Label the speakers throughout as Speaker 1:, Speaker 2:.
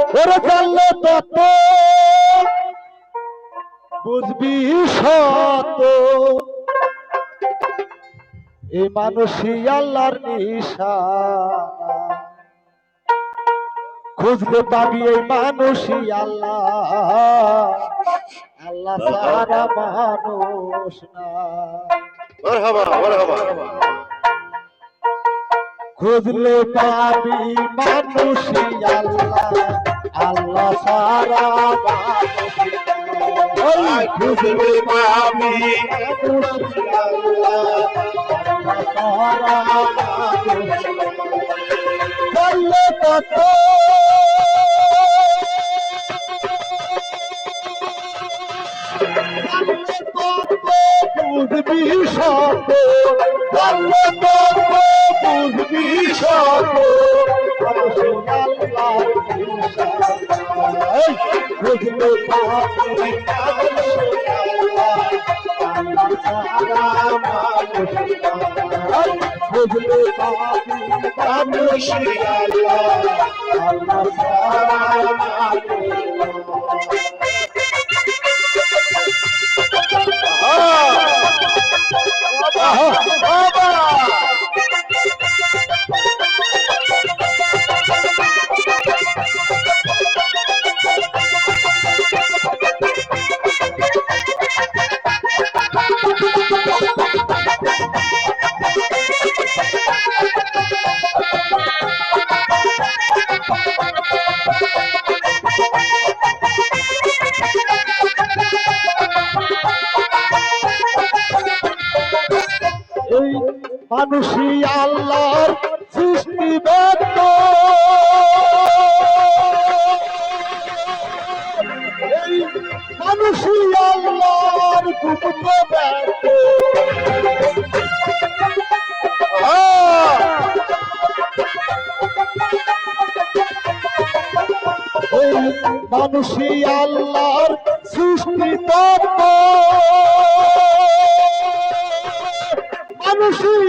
Speaker 1: ওরে জানলে তত বুঝবি সত এই মানুষই আল্লাহর নিশানা। খুঁজলে পাবি এই মানুষই আল্লাহ। আল্লাহ সারা মানুষ না। খুঁজলে পাবি মানুষই আল্লাহ। আল্লাহ সারা
Speaker 2: খুঁজলে পাবি
Speaker 1: মানুষই আল্লাহ কত বুঝবি সত বুঝবি সত বুঝলে বুঝলে আল্লাহ সারা মানুষই আল্লাহর সৃষ্টি ব্যক্ত। মানুষই আল্লাহর গুপ্ত ব্যক্ত। মানুষই আল্লাহর সৃষ্টি তত্ত্ব মানুষই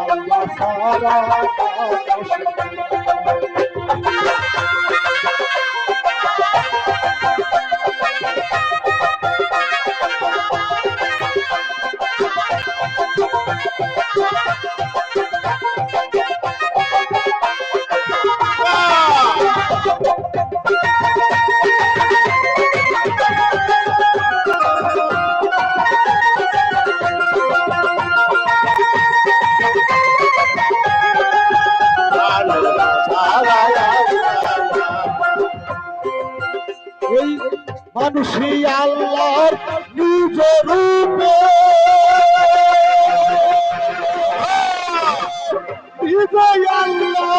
Speaker 1: আল্লাহ সারা মানুষই আল্লাহর নিজ রূপে। আল্লাহ আল্লাহর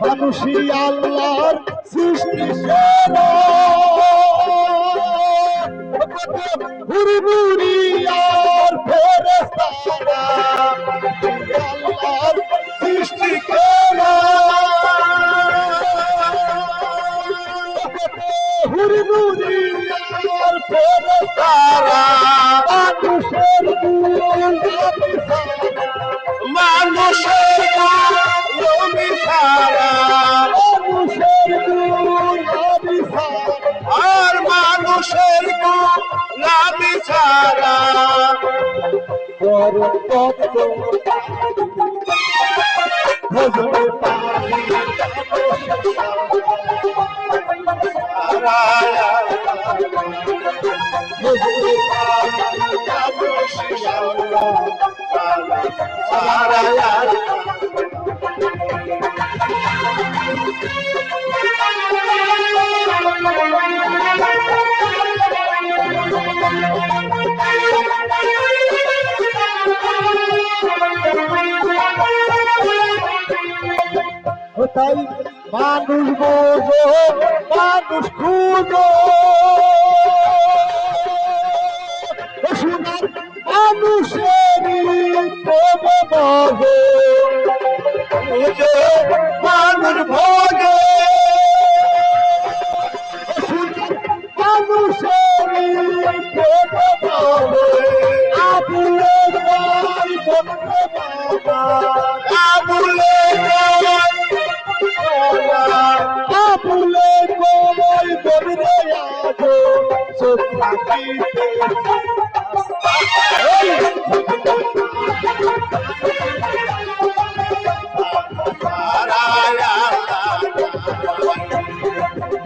Speaker 1: মানুষই আল্লাহর সৃষ্টি সেরা আর মানুষের পানি
Speaker 2: সারা
Speaker 1: ভজনে তাই মানুষ বোঝো মানুষ খুঁজো? বাজো
Speaker 2: বুঝে মানুষ ভোগে
Speaker 1: মানুষেরই প্রেম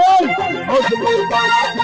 Speaker 1: এই বুঝলে